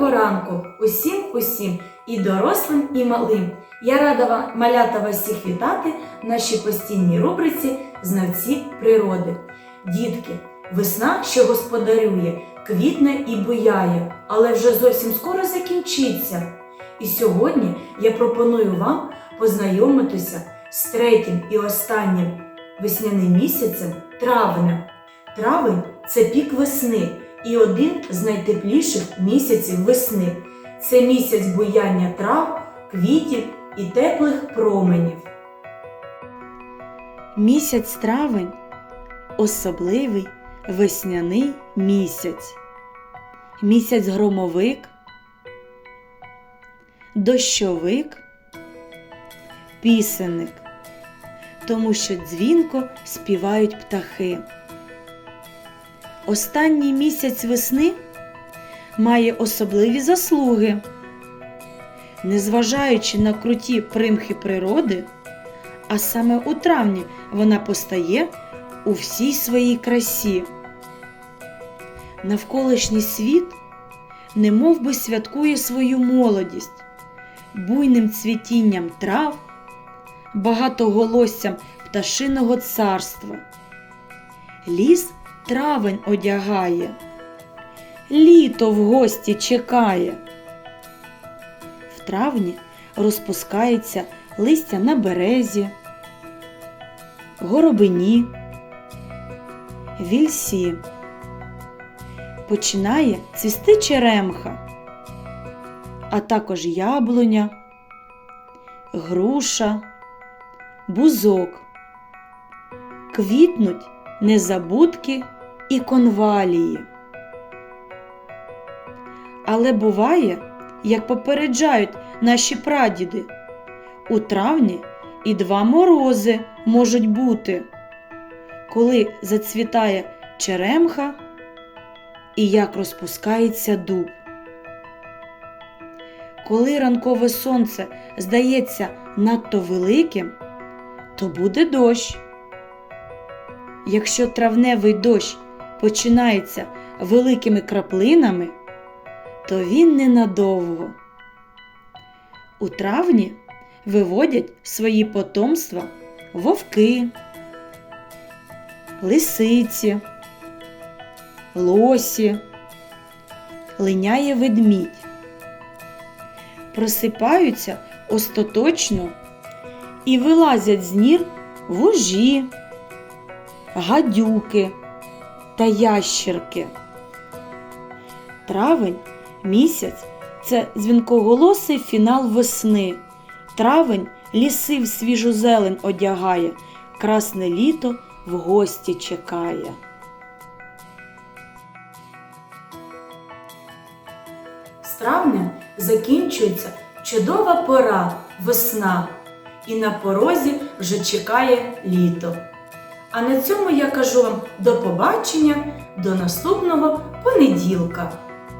Доброго ранку усім усім і дорослим, і малим. Я рада вам, малята вас всіх вітати в нашій постійній рубриці Знавці природи. Дітки, весна, що господарює, квітне і буяє, але вже зовсім скоро закінчиться. І сьогодні я пропоную вам познайомитися з третім і останнім весняним місяцем травня. Травень це пік весни і один з найтепліших місяців весни. Це місяць буяння трав, квітів і теплих променів. Місяць травень особливий весняний місяць. Місяць громовик, дощовик, пісенник, тому що дзвінко співають птахи. Останній місяць весни має особливі заслуги. Незважаючи на круті примхи природи, а саме у травні вона постає у всій своїй красі. Навколишній світ немов би святкує свою молодість, буйним цвітінням трав, багатоголоссям пташиного царства. Ліс травень одягає, літо в гості чекає. В травні розпускається листя на березі, горобині, вільсі. Починає цвісти черемха, а також яблуня, груша, бузок. Квітнуть незабудки і конвалії. Але буває, як попереджають наші прадіди, у травні і два морози можуть бути, коли зацвітає черемха і як розпускається дуб. Коли ранкове сонце здається надто великим, то буде дощ. Якщо травневий дощ починається великими краплинами, то він ненадовго. У травні виводять свої потомства вовки, лисиці, лосі, линяє ведмідь. Просипаються остаточно і вилазять з нір вужі, гадюки та ящерки. Травень місяць це дзвінкоголосий фінал весни. Травень ліси в свіжу зелень одягає, красне літо в гості чекає. З травнем закінчується чудова пора весна, і на порозі вже чекає літо. А на цьому я кажу вам до побачення, до наступного понеділка.